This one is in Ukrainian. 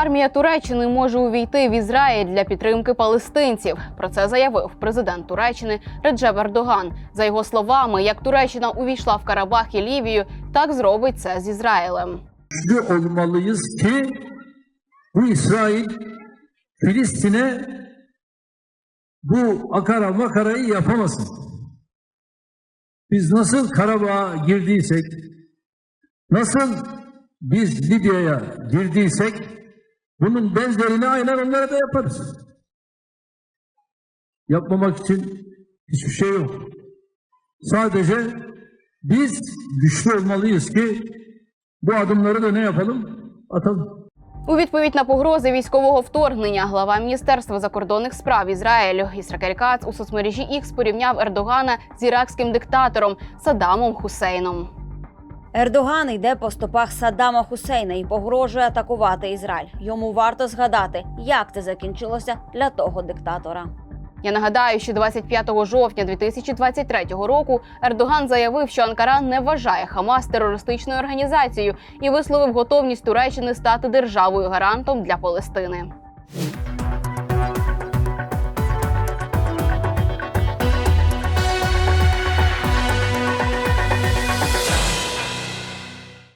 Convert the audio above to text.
Армія Туреччини може увійти в Ізраїль для підтримки палестинців. Про це заявив президент Туреччини Реджеп Ердоган. За його словами, як Туреччина увійшла в Карабах і Лівію, так зробить це з Ізраїлем. güçlü olmalıyız ki. Biz nasıl Karabağ'a girdiysek, nasıl biz Libya'ya girdiysek bunun benzerini aynen onlara da yaparız. Yapmamak için hiçbir şey yok. Sadece biz güçlü olmalıyız ki bu adımları da ne yapalım? Atalım. У відповідь на погрози військового вторгнення глава міністерства закордонних справ Ізраїлю Ісракель Кац у соцмережі X порівняв Ердогана з іракським диктатором Саддамом Хусейном. Ердоган йде по стопах Саддама Хусейна і погрожує атакувати Ізраїль. Йому варто згадати, як це закінчилося для того диктатора. Я нагадаю, що 25 жовтня 2023 року Ердоган заявив, що Анкара не вважає Хамас терористичною організацією і висловив готовність Туреччини стати державою гарантом для Палестини.